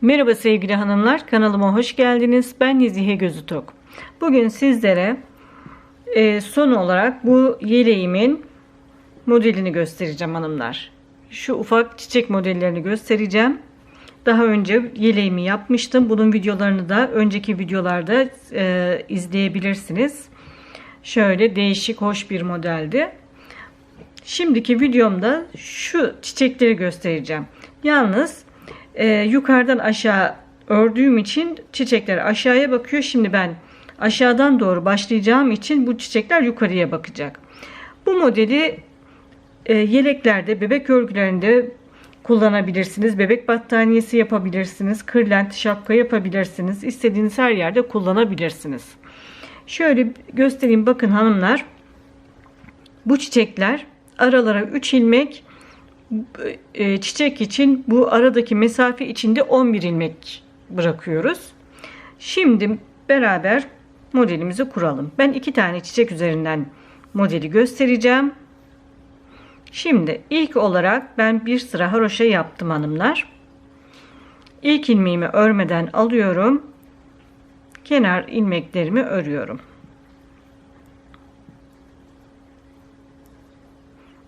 Merhaba sevgili hanımlar, kanalıma hoş geldiniz. Ben Nezihe Gözü Tok. Bugün sizlere e, son olarak bu yeleğimin modelini göstereceğim hanımlar. Şu ufak çiçek modellerini göstereceğim. Daha önce yeleğimi yapmıştım. Bunun videolarını da önceki videolarda e, izleyebilirsiniz. Şöyle değişik, hoş bir modeldi. Şimdiki videomda şu çiçekleri göstereceğim. Yalnız e, yukarıdan aşağı ördüğüm için çiçekler aşağıya bakıyor. Şimdi ben aşağıdan doğru başlayacağım için bu çiçekler yukarıya bakacak. Bu modeli e, yeleklerde, bebek örgülerinde kullanabilirsiniz. Bebek battaniyesi yapabilirsiniz. Kırlent, şapka yapabilirsiniz. İstediğiniz her yerde kullanabilirsiniz. Şöyle göstereyim bakın hanımlar. Bu çiçekler aralara 3 ilmek e, çiçek için bu aradaki mesafe içinde 11 ilmek bırakıyoruz. Şimdi beraber modelimizi kuralım. Ben iki tane çiçek üzerinden modeli göstereceğim. Şimdi ilk olarak ben bir sıra haroşa yaptım hanımlar. İlk ilmeğimi örmeden alıyorum. Kenar ilmeklerimi örüyorum.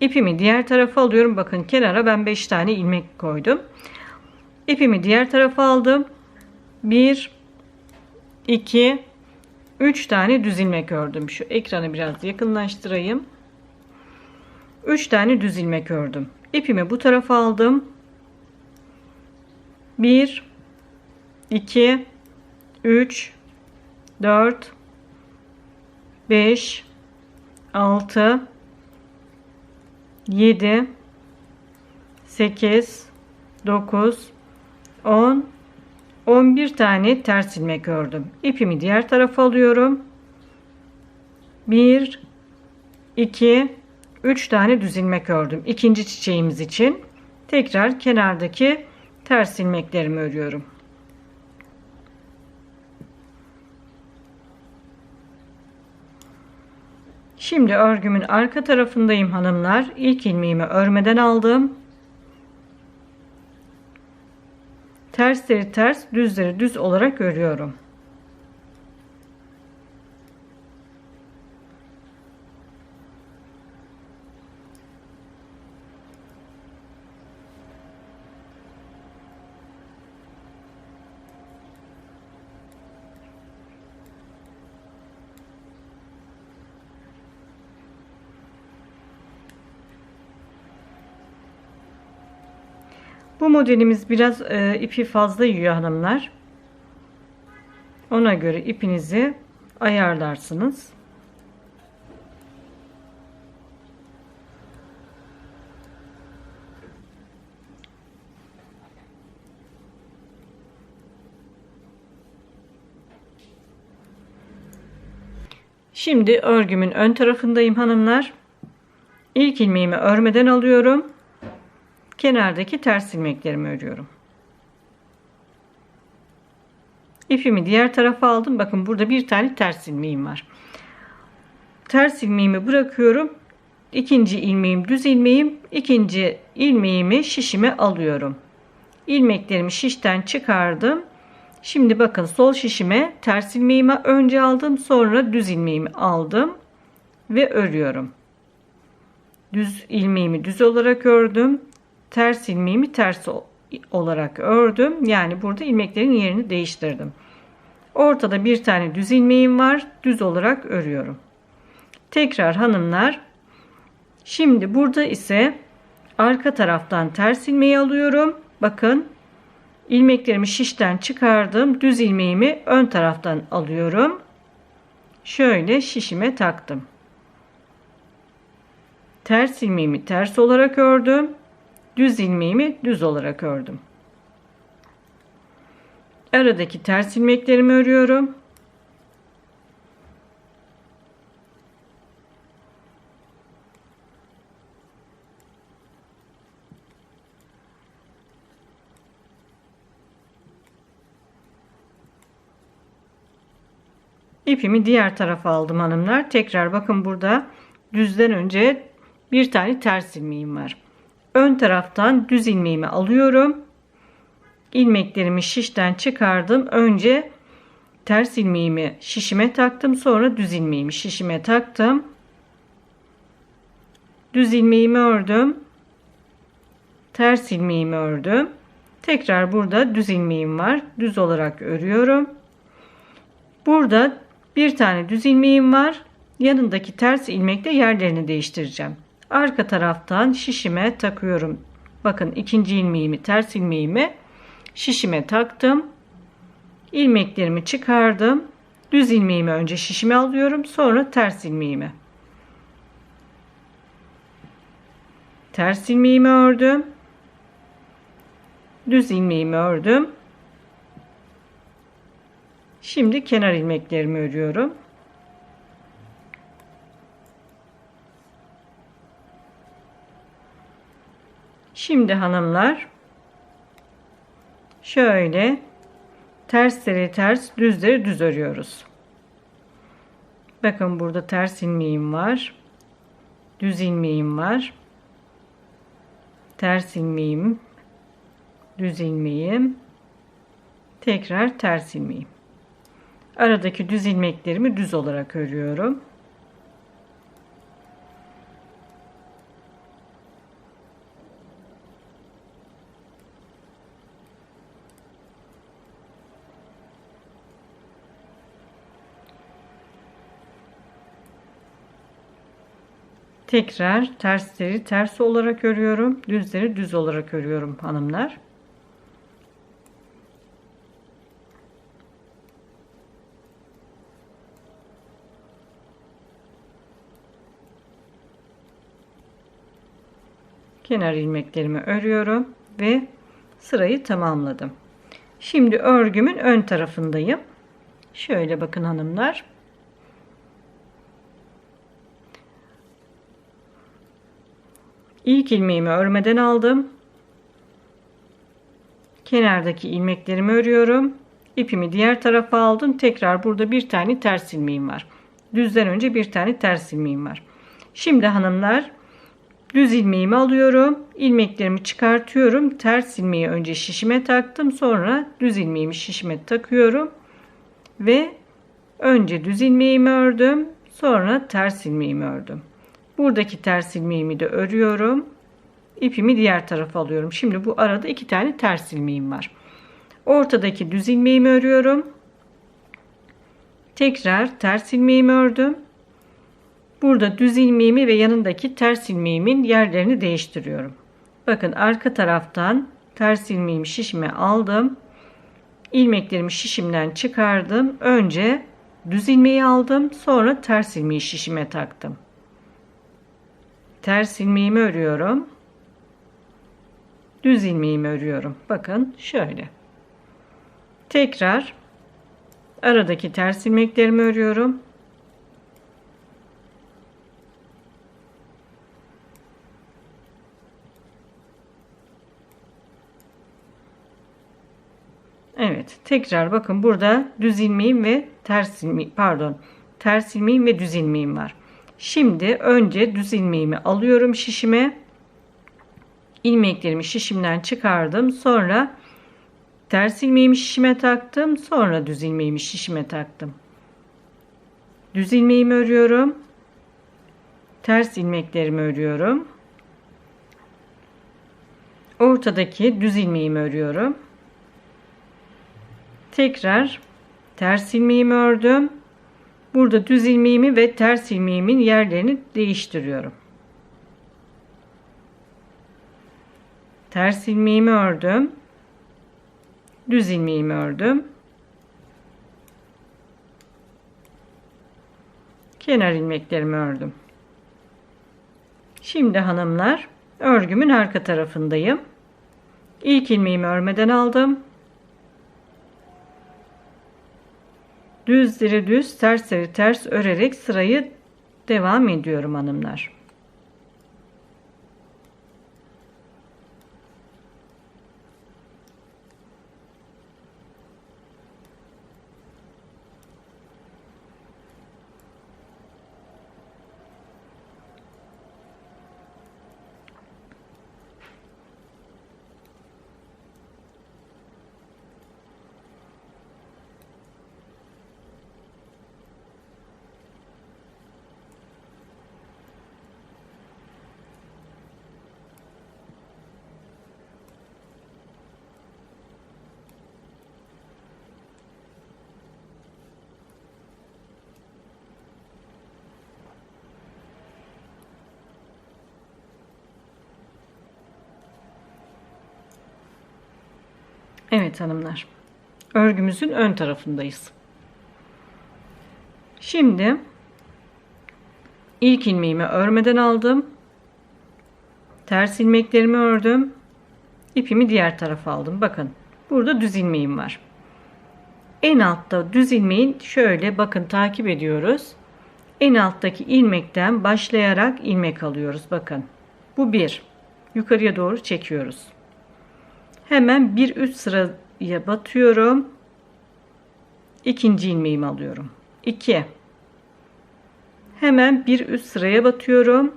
İpimi diğer tarafa alıyorum. Bakın kenara ben 5 tane ilmek koydum. İpimi diğer tarafa aldım. 1 2 3 tane düz ilmek ördüm. Şu ekranı biraz yakınlaştırayım. 3 tane düz ilmek ördüm. İpimi bu tarafa aldım. 1 2 3 4 5 6 7 8 9 10 11 tane ters ilmek ördüm. İpimi diğer tarafa alıyorum. 1 2 3 tane düz ilmek ördüm. İkinci çiçeğimiz için tekrar kenardaki ters ilmeklerimi örüyorum. Şimdi örgümün arka tarafındayım hanımlar. İlk ilmeğimi örmeden aldım. Tersleri ters, düzleri düz olarak örüyorum. Bu modelimiz biraz e, ipi fazla yiyor hanımlar. Ona göre ipinizi ayarlarsınız. Şimdi örgümün ön tarafındayım hanımlar. İlk ilmeğimi örmeden alıyorum kenardaki ters ilmeklerimi örüyorum. İpimi diğer tarafa aldım. Bakın burada bir tane ters ilmeğim var. Ters ilmeğimi bırakıyorum. İkinci ilmeğim düz ilmeğim. İkinci ilmeğimi şişime alıyorum. İlmeklerimi şişten çıkardım. Şimdi bakın sol şişime ters ilmeğimi önce aldım. Sonra düz ilmeğimi aldım. Ve örüyorum. Düz ilmeğimi düz olarak ördüm ters ilmeğimi ters olarak ördüm. Yani burada ilmeklerin yerini değiştirdim. Ortada bir tane düz ilmeğim var. Düz olarak örüyorum. Tekrar hanımlar. Şimdi burada ise arka taraftan ters ilmeği alıyorum. Bakın ilmeklerimi şişten çıkardım. Düz ilmeğimi ön taraftan alıyorum. Şöyle şişime taktım. Ters ilmeğimi ters olarak ördüm düz ilmeğimi düz olarak ördüm. Aradaki ters ilmeklerimi örüyorum. İpimi diğer tarafa aldım hanımlar. Tekrar bakın burada düzden önce bir tane ters ilmeğim var ön taraftan düz ilmeğimi alıyorum. ilmeklerimi şişten çıkardım. Önce ters ilmeğimi şişime taktım. Sonra düz ilmeğimi şişime taktım. Düz ilmeğimi ördüm. Ters ilmeğimi ördüm. Tekrar burada düz ilmeğim var. Düz olarak örüyorum. Burada bir tane düz ilmeğim var. Yanındaki ters ilmekle yerlerini değiştireceğim. Arka taraftan şişime takıyorum. Bakın ikinci ilmeğimi ters ilmeğimi şişime taktım. İlmeklerimi çıkardım. Düz ilmeğimi önce şişime alıyorum. Sonra ters ilmeğimi. Ters ilmeğimi ördüm. Düz ilmeğimi ördüm. Şimdi kenar ilmeklerimi örüyorum. Şimdi hanımlar şöyle tersleri ters düzleri düz örüyoruz. Bakın burada ters ilmeğim var. Düz ilmeğim var. Ters ilmeğim, düz ilmeğim, tekrar ters ilmeğim. Aradaki düz ilmeklerimi düz olarak örüyorum. Tekrar tersleri ters olarak örüyorum. Düzleri düz olarak örüyorum hanımlar. Kenar ilmeklerimi örüyorum ve sırayı tamamladım. Şimdi örgümün ön tarafındayım. Şöyle bakın hanımlar. İlk ilmeğimi örmeden aldım. Kenardaki ilmeklerimi örüyorum. İpimi diğer tarafa aldım. Tekrar burada bir tane ters ilmeğim var. Düzden önce bir tane ters ilmeğim var. Şimdi hanımlar düz ilmeğimi alıyorum. ilmeklerimi çıkartıyorum. Ters ilmeği önce şişime taktım. Sonra düz ilmeğimi şişime takıyorum. Ve önce düz ilmeğimi ördüm. Sonra ters ilmeğimi ördüm. Buradaki ters ilmeğimi de örüyorum. İpimi diğer tarafa alıyorum. Şimdi bu arada iki tane ters ilmeğim var. Ortadaki düz ilmeğimi örüyorum. Tekrar ters ilmeğimi ördüm. Burada düz ilmeğimi ve yanındaki ters ilmeğimin yerlerini değiştiriyorum. Bakın arka taraftan ters ilmeğimi şişime aldım. İlmeklerimi şişimden çıkardım. Önce düz ilmeği aldım. Sonra ters ilmeği şişime taktım ters ilmeğimi örüyorum. Düz ilmeğimi örüyorum. Bakın şöyle. Tekrar aradaki ters ilmeklerimi örüyorum. Evet, tekrar bakın burada düz ilmeğim ve ters ilmeğim pardon, ters ilmeğim ve düz ilmeğim var. Şimdi önce düz ilmeğimi alıyorum şişime. ilmeklerimi şişimden çıkardım. Sonra ters ilmeğimi şişime taktım. Sonra düz ilmeğimi şişime taktım. Düz ilmeğimi örüyorum. Ters ilmeklerimi örüyorum. Ortadaki düz ilmeğimi örüyorum. Tekrar ters ilmeğimi ördüm. Burada düz ilmeğimi ve ters ilmeğimin yerlerini değiştiriyorum. Ters ilmeğimi ördüm. Düz ilmeğimi ördüm. Kenar ilmeklerimi ördüm. Şimdi hanımlar örgümün arka tarafındayım. İlk ilmeğimi örmeden aldım. Düzleri düz, tersleri ters örerek sırayı devam ediyorum hanımlar. Evet hanımlar. Örgümüzün ön tarafındayız. Şimdi ilk ilmeğimi örmeden aldım. Ters ilmeklerimi ördüm. İpimi diğer tarafa aldım. Bakın burada düz ilmeğim var. En altta düz ilmeğin şöyle bakın takip ediyoruz. En alttaki ilmekten başlayarak ilmek alıyoruz. Bakın. Bu bir. Yukarıya doğru çekiyoruz. Hemen bir üst sıraya batıyorum. İkinci ilmeğimi alıyorum. 2. Hemen bir üst sıraya batıyorum.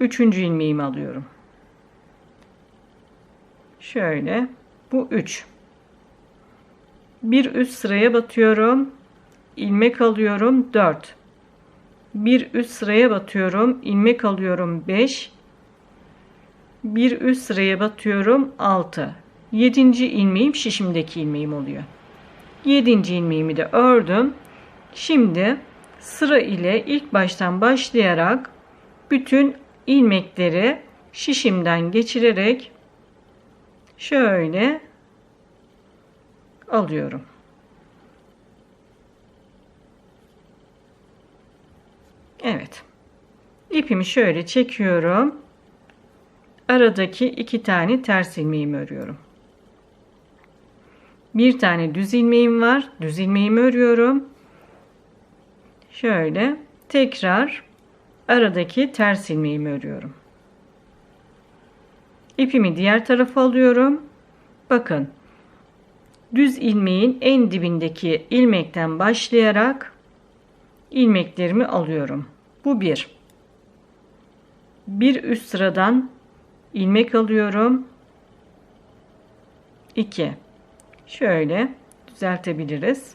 Üçüncü ilmeğimi alıyorum. Şöyle. Bu 3. Bir üst sıraya batıyorum. ilmek alıyorum 4. Bir üst sıraya batıyorum. ilmek alıyorum 5. Bir üst sıraya batıyorum 6. 7. ilmeğim şişimdeki ilmeğim oluyor. 7. ilmeğimi de ördüm. Şimdi sıra ile ilk baştan başlayarak bütün ilmekleri şişimden geçirerek şöyle alıyorum. Evet. İpimi şöyle çekiyorum. Aradaki iki tane ters ilmeğimi örüyorum. Bir tane düz ilmeğim var. Düz ilmeğimi örüyorum. Şöyle tekrar aradaki ters ilmeğimi örüyorum. İpimi diğer tarafa alıyorum. Bakın düz ilmeğin en dibindeki ilmekten başlayarak ilmeklerimi alıyorum. Bu bir. Bir üst sıradan ilmek alıyorum. 2 şöyle düzeltebiliriz.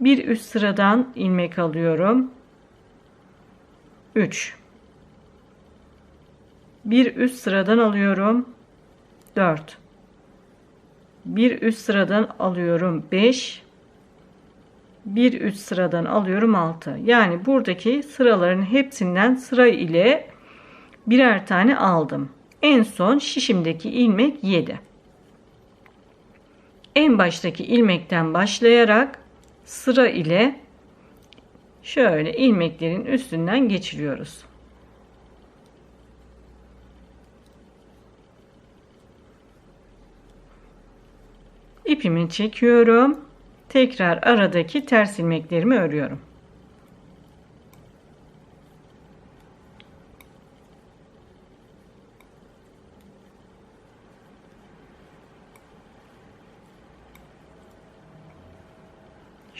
Bir üst sıradan ilmek alıyorum. 3 bir üst sıradan alıyorum. 4 bir üst sıradan alıyorum. 5 bir üst sıradan alıyorum. 6 yani buradaki sıraların hepsinden sıra ile birer tane aldım en son şişimdeki ilmek 7 en baştaki ilmekten başlayarak sıra ile şöyle ilmeklerin üstünden geçiriyoruz. İpimi çekiyorum. Tekrar aradaki ters ilmeklerimi örüyorum.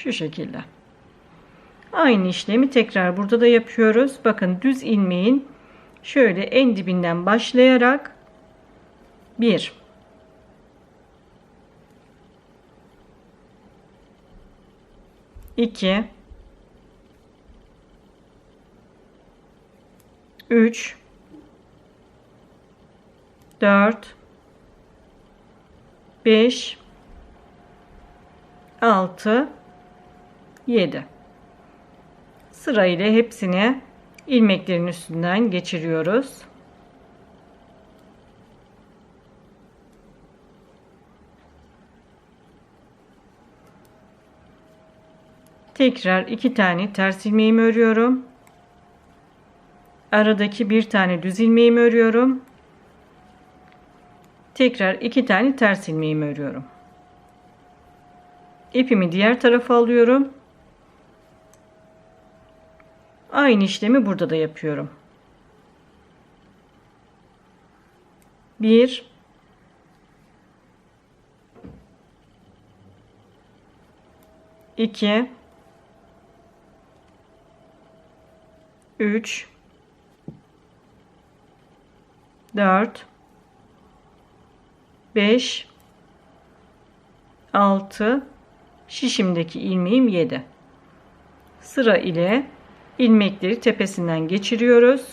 Şu şekilde. Aynı işlemi tekrar burada da yapıyoruz. Bakın düz ilmeğin şöyle en dibinden başlayarak 1 2 3 4 5 6 7 sırayla hepsini ilmeklerin üstünden geçiriyoruz. Tekrar iki tane ters ilmeğimi örüyorum. Aradaki bir tane düz ilmeğimi örüyorum. Tekrar iki tane ters ilmeğimi örüyorum. İpimi diğer tarafa alıyorum. Aynı işlemi burada da yapıyorum. 1 2 3 4 5 6 şişimdeki ilmeğim 7 sıra ile ilmekleri tepesinden geçiriyoruz.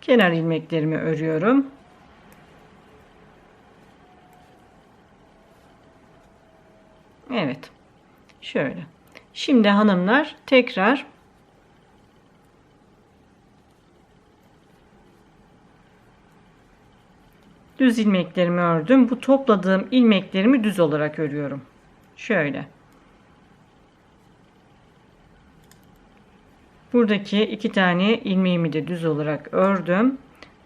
Kenar ilmeklerimi örüyorum. Evet. Şöyle. Şimdi hanımlar tekrar düz ilmeklerimi ördüm. Bu topladığım ilmeklerimi düz olarak örüyorum. Şöyle. Buradaki iki tane ilmeğimi de düz olarak ördüm.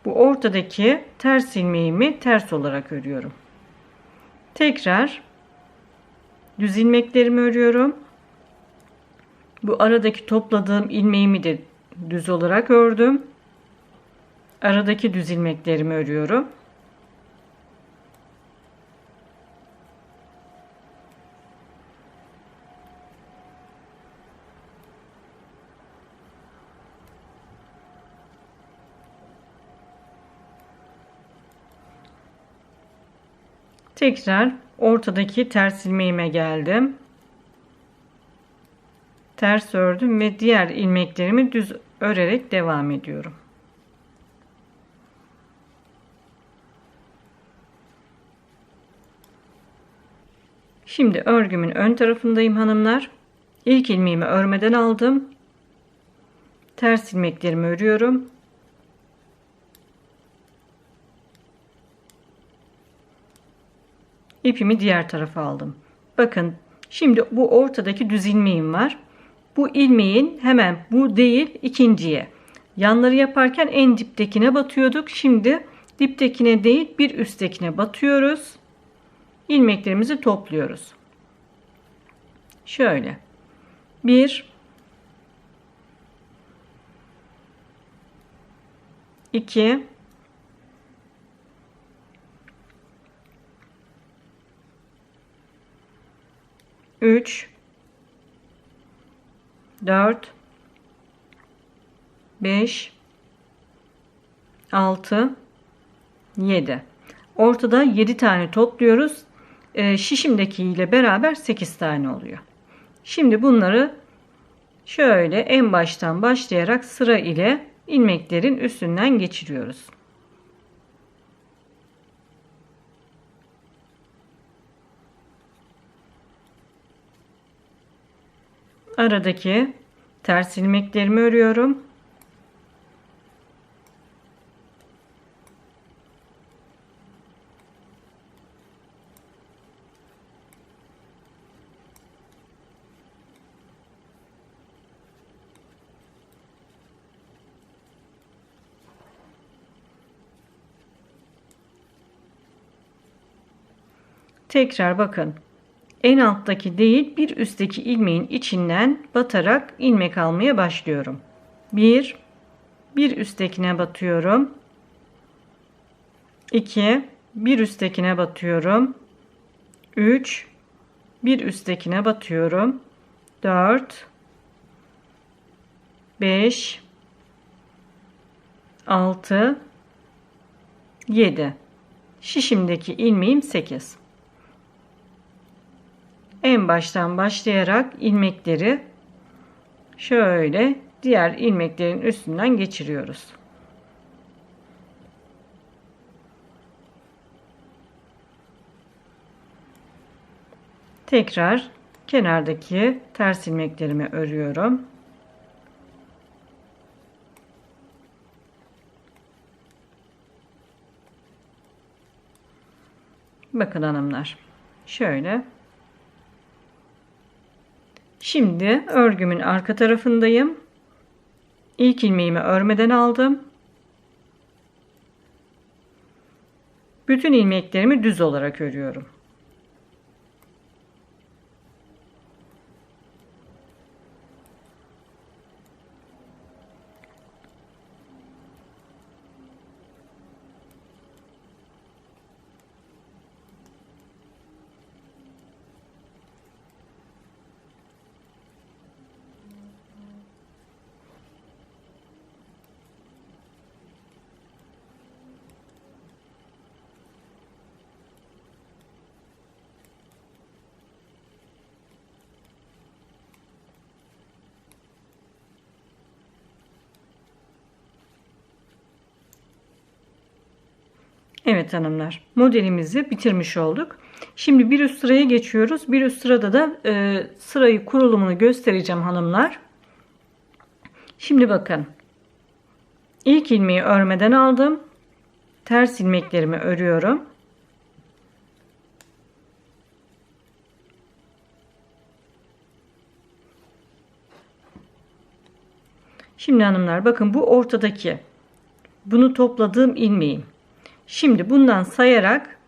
Bu ortadaki ters ilmeğimi ters olarak örüyorum. Tekrar düz ilmeklerimi örüyorum. Bu aradaki topladığım ilmeğimi de düz olarak ördüm. Aradaki düz ilmeklerimi örüyorum. Tekrar ortadaki ters ilmeğime geldim. Ters ördüm ve diğer ilmeklerimi düz örerek devam ediyorum. Şimdi örgümün ön tarafındayım hanımlar. İlk ilmeğimi örmeden aldım. Ters ilmeklerimi örüyorum. İpimi diğer tarafa aldım. Bakın şimdi bu ortadaki düz ilmeğim var. Bu ilmeğin hemen bu değil ikinciye. Yanları yaparken en diptekine batıyorduk. Şimdi diptekine değil bir üsttekine batıyoruz. İlmeklerimizi topluyoruz. Şöyle. Bir, iki, 3 4 5 6 7 ortada 7 tane topluyoruz. E, şişimdeki ile beraber 8 tane oluyor. Şimdi bunları şöyle en baştan başlayarak sıra ile ilmeklerin üstünden geçiriyoruz aradaki ters ilmeklerimi örüyorum. Tekrar bakın en alttaki değil bir üstteki ilmeğin içinden batarak ilmek almaya başlıyorum. Bir, bir üsttekine batıyorum. 2 bir üsttekine batıyorum. 3 bir üsttekine batıyorum. 4 5 6 7 şişimdeki ilmeğim 8 en baştan başlayarak ilmekleri şöyle diğer ilmeklerin üstünden geçiriyoruz. Tekrar kenardaki ters ilmeklerimi örüyorum. Bakın hanımlar. Şöyle Şimdi örgümün arka tarafındayım. İlk ilmeğimi örmeden aldım. Bütün ilmeklerimi düz olarak örüyorum. Evet hanımlar modelimizi bitirmiş olduk. Şimdi bir üst sıraya geçiyoruz. Bir üst sırada da e, sırayı kurulumunu göstereceğim hanımlar. Şimdi bakın. İlk ilmeği örmeden aldım. Ters ilmeklerimi örüyorum. Şimdi hanımlar bakın bu ortadaki bunu topladığım ilmeğim. Şimdi bundan sayarak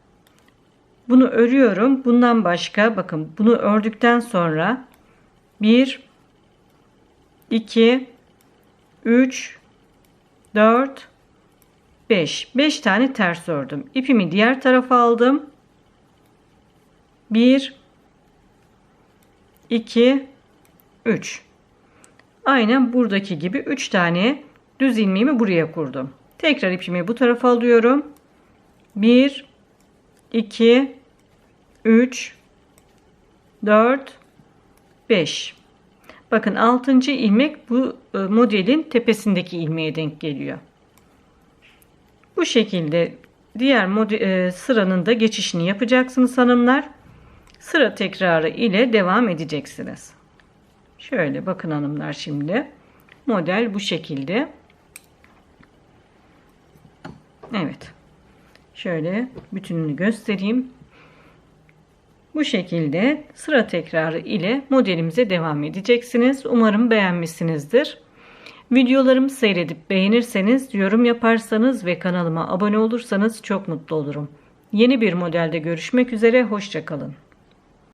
bunu örüyorum. Bundan başka bakın bunu ördükten sonra 1 2 3 4 5 5 tane ters ördüm. İpimi diğer tarafa aldım. 1 2 3 Aynen buradaki gibi 3 tane düz ilmeğimi buraya kurdum. Tekrar ipimi bu tarafa alıyorum. 1 2 3 4 5 Bakın 6. ilmek bu e, modelin tepesindeki ilmeğe denk geliyor. Bu şekilde diğer e, sıranın da geçişini yapacaksınız hanımlar. Sıra tekrarı ile devam edeceksiniz. Şöyle bakın hanımlar şimdi. Model bu şekilde. Evet. Şöyle bütününü göstereyim. Bu şekilde sıra tekrarı ile modelimize devam edeceksiniz. Umarım beğenmişsinizdir. Videolarımı seyredip beğenirseniz, yorum yaparsanız ve kanalıma abone olursanız çok mutlu olurum. Yeni bir modelde görüşmek üzere, hoşçakalın.